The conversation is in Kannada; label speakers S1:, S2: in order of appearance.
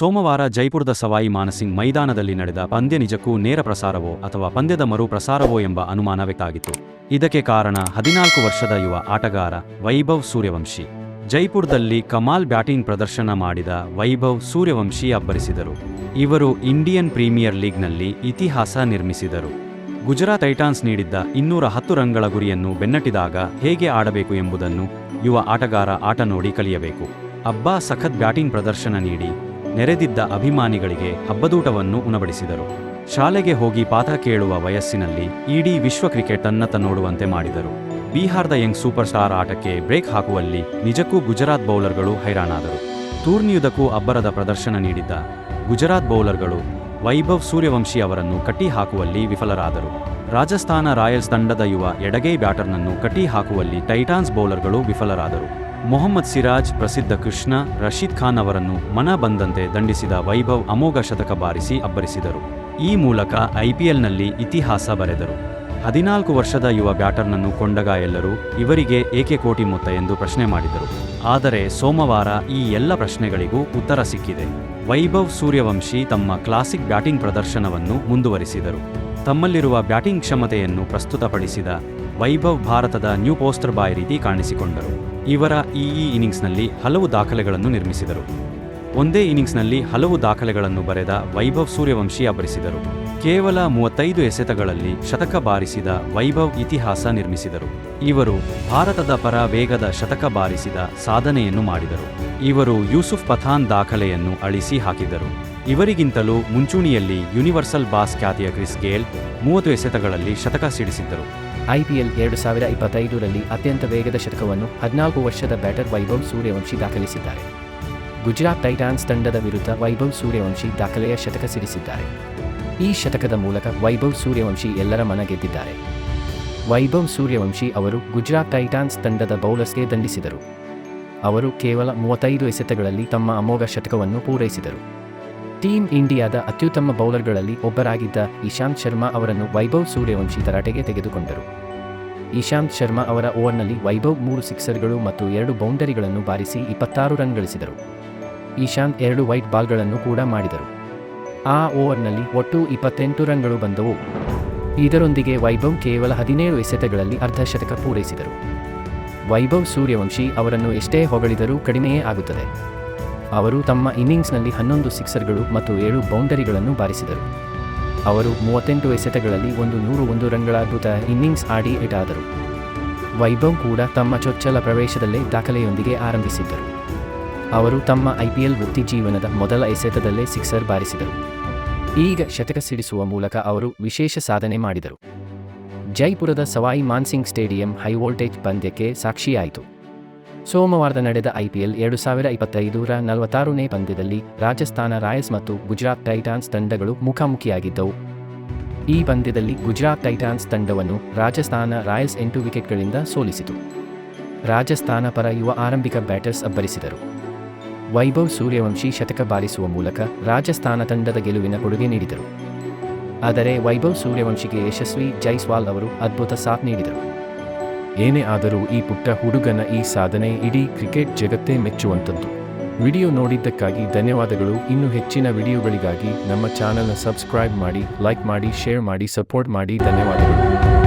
S1: ಸೋಮವಾರ ಜೈಪುರದ ಸವಾಯಿ ಮಾನಸಿಂಗ್ ಮೈದಾನದಲ್ಲಿ ನಡೆದ ಪಂದ್ಯ ನಿಜಕ್ಕೂ ನೇರ ಪ್ರಸಾರವೋ ಅಥವಾ ಪಂದ್ಯದ ಮರು ಪ್ರಸಾರವೋ ಎಂಬ ಅನುಮಾನ ವ್ಯಕ್ತಾಗಿತ್ತು. ಇದಕ್ಕೆ ಕಾರಣ ಹದಿನಾಲ್ಕು ವರ್ಷದ ಯುವ ಆಟಗಾರ ವೈಭವ್ ಸೂರ್ಯವಂಶಿ. ಜೈಪುರದಲ್ಲಿ ಕಮಾಲ್ ಬ್ಯಾಟಿಂಗ್ ಪ್ರದರ್ಶನ ಮಾಡಿದ ವೈಭವ್ ಸೂರ್ಯವಂಶಿ ಅಬ್ಬರಿಸಿದರು. ಇವರು ಇಂಡಿಯನ್ ಪ್ರೀಮಿಯರ್ ಲೀಗ್ನಲ್ಲಿ ಇತಿಹಾಸ ನಿರ್ಮಿಸಿದರು. ಗುಜರಾತ್ ಟೈಟಾನ್ಸ್ ನೀಡಿದ್ದ ಇನ್ನೂರ ಹತ್ತು ರನ್ಗಳ ಗುರಿಯನ್ನು ಬೆನ್ನಟ್ಟಿದಾಗ ಹೇಗೆ ಆಡಬೇಕು ಎಂಬುದನ್ನು ಯುವ ಆಟಗಾರ ಆಟ ನೋಡಿ ಕಲಿಯಬೇಕು. ಅಬ್ಬಾ ಸಖತ್ ಬ್ಯಾಟಿಂಗ್ ಪ್ರದರ್ಶನ ನೀಡಿ ನೆರೆದಿದ್ದ ಅಭಿಮಾನಿಗಳಿಗೆ ಹಬ್ಬದೂಟವನ್ನು ಉಣಬಡಿಸಿದರು. ಶಾಲೆಗೆ ಹೋಗಿ ಪಾಠ ಕೇಳುವ ವಯಸ್ಸಿನಲ್ಲಿ ಇಡೀ ವಿಶ್ವ ಕ್ರಿಕೆಟ್ ತನ್ನತ್ತ ನೋಡುವಂತೆ ಮಾಡಿದರು. ಬಿಹಾರದ ಯಂಗ್ ಸೂಪರ್ ಸ್ಟಾರ್ ಆಟಕ್ಕೆ ಬ್ರೇಕ್ ಹಾಕುವಲ್ಲಿ ನಿಜಕ್ಕೂ ಗುಜರಾತ್ ಬೌಲರ್ಗಳು ಹೈರಾಣಾದರು. ಟೂರ್ನಿಯುದಕ್ಕೂ ಅಬ್ಬರದ ಪ್ರದರ್ಶನ ನೀಡಿದ್ದ ಗುಜರಾತ್ ಬೌಲರ್ಗಳು ವೈಭವ್ ಸೂರ್ಯವಂಶಿ ಅವರನ್ನು ಕಟ್ಟಿ ಹಾಕುವಲ್ಲಿ ವಿಫಲರಾದರು. ರಾಜಸ್ಥಾನ ರಾಯಲ್ಸ್ ತಂಡದ ಯುವ ಎಡಗೈ ಬ್ಯಾಟರ್ನನ್ನು ಕಟ್ಟಿ ಹಾಕುವಲ್ಲಿ ಟೈಟಾನ್ಸ್ ಬೌಲರ್ಗಳು ವಿಫಲರಾದರು. ಮೊಹಮ್ಮದ್ ಸಿರಾಜ್ ಪ್ರಸಿದ್ಧ ಕೃಷ್ಣ ರಶೀದ್ ಖಾನ್ ಅವರನ್ನು ಮನ ಬಂದಂತೆ ದಂಡಿಸಿದ ವೈಭವ್ ಅಮೋಘ ಶತಕ ಬಾರಿಸಿ ಅಬ್ಬರಿಸಿದರು. ಈ ಮೂಲಕ ಐಪಿಎಲ್ನಲ್ಲಿ ಇತಿಹಾಸ ಬರೆದರು. ಹದಿನಾಲ್ಕು ವರ್ಷದ ಯುವ ಬ್ಯಾಟರ್ನನ್ನು ಕೊಂಡಗ ಎಲ್ಲರೂ ಇವರಿಗೆ ಏಕೆ ಕೋಟಿ ಮೊತ್ತ ಎಂದು ಪ್ರಶ್ನೆ ಮಾಡಿದರು. ಆದರೆ ಸೋಮವಾರ ಈ ಎಲ್ಲ ಪ್ರಶ್ನೆಗಳಿಗೂ ಉತ್ತರ ಸಿಕ್ಕಿದೆ. ವೈಭವ್ ಸೂರ್ಯವಂಶಿ ತಮ್ಮ ಕ್ಲಾಸಿಕ್ ಬ್ಯಾಟಿಂಗ್ ಪ್ರದರ್ಶನವನ್ನು ಮುಂದುವರಿಸಿದರು. ತಮ್ಮಲ್ಲಿರುವ ಬ್ಯಾಟಿಂಗ್ ಕ್ಷಮತೆಯನ್ನು ಪ್ರಸ್ತುತಪಡಿಸಿದ ವೈಭವ್ ಭಾರತದ ನ್ಯೂ ಪೋಸ್ಟರ್ ಬಾಯ್ ರೀತಿ ಕಾಣಿಸಿಕೊಂಡರು. ಇವರ ಈ ಇನ್ನಿಂಗ್ಸ್ನಲ್ಲಿ ಹಲವು ದಾಖಲೆಗಳನ್ನು ನಿರ್ಮಿಸಿದರು. ಒಂದೇ ಇನಿಂಗ್ಸ್ನಲ್ಲಿ ಹಲವು ದಾಖಲೆಗಳನ್ನು ಬರೆದ ವೈಭವ್ ಸೂರ್ಯವಂಶಿ ಅಬ್ಬರಿಸಿದರು. ಕೇವಲ ಮೂವತ್ತೈದು ಎಸೆತಗಳಲ್ಲಿ ಶತಕ ಬಾರಿಸಿದ ವೈಭವ್ ಇತಿಹಾಸ ನಿರ್ಮಿಸಿದರು. ಇವರು ಭಾರತದ ಪರ ವೇಗದ ಶತಕ ಬಾರಿಸಿದ ಸಾಧನೆಯನ್ನು ಮಾಡಿದರು. ಇವರು ಯೂಸುಫ್ ಪಥಾನ್ ದಾಖಲೆಯನ್ನು ಅಳಿಸಿ ಹಾಕಿದರು ಇವರಿಗಿಂತಲೂ ಮುಂಚೂಣಿಯಲ್ಲಿ ಯೂನಿವರ್ಸಲ್ ಬಾಸ್ ಖ್ಯಾತಿಯ ಕ್ರಿಸ್ ಗೇಲ್ ಮೂವತ್ತು ಎಸೆತಗಳಲ್ಲಿ ಶತಕ ಸಿಡಿಸಿದ್ದರು.
S2: ಐಪಿಎಲ್ ಎರಡು ಸಾವಿರ ಇಪ್ಪತ್ತೈದರಲ್ಲಿ ಅತ್ಯಂತ ವೇಗದ ಶತಕವನ್ನು ಹದಿನಾಲ್ಕು ವರ್ಷದ ಬ್ಯಾಟರ್ ವೈಭವ್ ಸೂರ್ಯವಂಶಿ ದಾಖಲಿಸಿದ್ದಾರೆ. ಗುಜರಾತ್ ಟೈಟಾನ್ಸ್ ತಂಡದ ವಿರುದ್ಧ ವೈಭವ್ ಸೂರ್ಯವಂಶಿ ದಾಖಲೆಯ ಶತಕ ಸಿಡಿಸಿದ್ದಾರೆ. ಈ ಶತಕದ ಮೂಲಕ ವೈಭವ್ ಸೂರ್ಯವಂಶಿ ಎಲ್ಲರ ಮನ ಗೆದ್ದಿದ್ದಾರೆ. ವೈಭವ್ ಸೂರ್ಯವಂಶಿ ಅವರು ಗುಜರಾತ್ ಟೈಟಾನ್ಸ್ ತಂಡದ ಬೌಲರ್ಸ್ಗೆ ದಂಡಿಸಿದರು. ಅವರು ಕೇವಲ ಮೂವತ್ತೈದು ಎಸೆತಗಳಲ್ಲಿ ತಮ್ಮ ಅಮೋಘ ಶತಕವನ್ನು ಪೂರೈಸಿದರು. ಟೀಮ್ ಇಂಡಿಯಾದ ಅತ್ಯುತ್ತಮ ಬೌಲರ್ಗಳಲ್ಲಿ ಒಬ್ಬರಾಗಿದ್ದ ಇಶಾಂತ್ ಶರ್ಮಾ ಅವರನ್ನು ವೈಭವ್ ಸೂರ್ಯವಂಶಿ ತರಾಟೆಗೆ ತೆಗೆದುಕೊಂಡರು. ಇಶಾಂತ್ ಶರ್ಮಾ ಅವರ ಓವರ್ನಲ್ಲಿ ವೈಭವ್ ಮೂರು ಸಿಕ್ಸರ್ಗಳು ಮತ್ತು ಎರಡು ಬೌಂಡರಿಗಳನ್ನು ಬಾರಿಸಿ ಇಪ್ಪತ್ತಾರು ರನ್ ಗಳಿಸಿದರು. ಇಶಾಂತ್ ಎರಡು ವೈಟ್ ಬಾಲ್ಗಳನ್ನು ಕೂಡ ಮಾಡಿದರು. ಆ ಓವರ್ನಲ್ಲಿ ಒಟ್ಟು ಇಪ್ಪತ್ತೆಂಟು ರನ್ಗಳು ಬಂದವು. ಇದರೊಂದಿಗೆ ವೈಭವ್ ಕೇವಲ ಹದಿನೇಳು ಎಸೆತಗಳಲ್ಲಿ ಅರ್ಧಶತಕ ಪೂರೈಸಿದರು. ವೈಭವ್ ಸೂರ್ಯವಂಶಿ ಅವರನ್ನು ಎಷ್ಟೇ ಹೊಗಳಿದರೂ ಕಡಿಮೆಯೇ ಆಗುತ್ತದೆ. ಅವರು ತಮ್ಮ ಇನ್ನಿಂಗ್ಸ್ನಲ್ಲಿ ಹನ್ನೊಂದು ಸಿಕ್ಸರ್ಗಳು ಮತ್ತು ಏಳು ಬೌಂಡರಿಗಳನ್ನು ಬಾರಿಸಿದರು. ಅವರು ಮೂವತ್ತೆಂಟು ಎಸೆತಗಳಲ್ಲಿ ಒಂದು ನೂರು ಒಂದು ರನ್ಗಳ ಅದ್ಭುತ ಇನ್ನಿಂಗ್ಸ್ ಆಡಿ ಇಟಾದರು ವೈಭವ್ ಕೂಡ ತಮ್ಮ ಚೊಚ್ಚಲ ಪ್ರವೇಶದಲ್ಲೇ ದಾಖಲೆಯೊಂದಿಗೆ ಆರಂಭಿಸಿದ್ದರು. ಅವರು ತಮ್ಮ ಐಪಿಎಲ್ ವೃತ್ತಿ ಜೀವನದ ಮೊದಲ ಎಸೆತದಲ್ಲೇ ಸಿಕ್ಸರ್ ಬಾರಿಸಿದರು. ಈಗ ಶತಕ ಸಿಡಿಸುವ ಮೂಲಕ ಅವರು ವಿಶೇಷ ಸಾಧನೆ ಮಾಡಿದರು. ಜೈಪುರದ Sawai Mansingh stadium high voltage ಪಂದ್ಯಕ್ಕೆ ಸಾಕ್ಷಿಯಾಯಿತು. ಸೋಮವಾರದ ನಡೆದ ಐಪಿಎಲ್ ಎರಡು ಸಾವಿರ ಇಪ್ಪತ್ತೈದರ ನಲವತ್ತಾರನೇ ಪಂದ್ಯದಲ್ಲಿ ರಾಜಸ್ಥಾನ ರಾಯಲ್ಸ್ ಮತ್ತು ಗುಜರಾತ್ ಟೈಟಾನ್ಸ್ ತಂಡಗಳು ಮುಖಾಮುಖಿಯಾಗಿದ್ದವು. ಈ ಪಂದ್ಯದಲ್ಲಿ ಗುಜರಾತ್ ಟೈಟಾನ್ಸ್ ತಂಡವನ್ನು ರಾಜಸ್ಥಾನ ರಾಯಲ್ಸ್ ಎಂಟು ವಿಕೆಟ್ಗಳಿಂದ ಸೋಲಿಸಿತು. ರಾಜಸ್ಥಾನ ಪರ ಯುವ ಆರಂಭಿಕ ಬ್ಯಾಟರ್ಸ್ ಅಬ್ಬರಿಸಿದರು. ವೈಭವ್ ಸೂರ್ಯವಂಶಿ ಶತಕ ಬಾರಿಸುವ ಮೂಲಕ ರಾಜಸ್ಥಾನ ತಂಡದ ಗೆಲುವಿನ ಕೊಡುಗೆ ನೀಡಿದರು. ಆದರೆ ವೈಭವ್ ಸೂರ್ಯವಂಶಿಗೆ ಯಶಸ್ವಿ ಜೈಸ್ವಾಲ್ ಅವರು ಅದ್ಭುತ ಸಾಥ್ ನೀಡಿದರು.
S3: ಏನೇ ಆದರೂ ಈ ಪುಟ್ಟ ಹುಡುಗನ ಈ ಸಾಧನೆ ಇಡೀ ಕ್ರಿಕೆಟ್ ಜಗತ್ತೇ ಮೆಚ್ಚುವಂಥದ್ದು. ವಿಡಿಯೋ ನೋಡಿದ್ದಕ್ಕಾಗಿ ಧನ್ಯವಾದಗಳು. ಇನ್ನು ಹೆಚ್ಚಿನ ವಿಡಿಯೋಗಳಿಗಾಗಿ ನಮ್ಮ ಚಾನಲ್ನ ಸಬ್ಸ್ಕ್ರೈಬ್ ಮಾಡಿ, ಲೈಕ್ ಮಾಡಿ, ಶೇರ್ ಮಾಡಿ, ಸಪೋರ್ಟ್ ಮಾಡಿ. ಧನ್ಯವಾದಗಳು.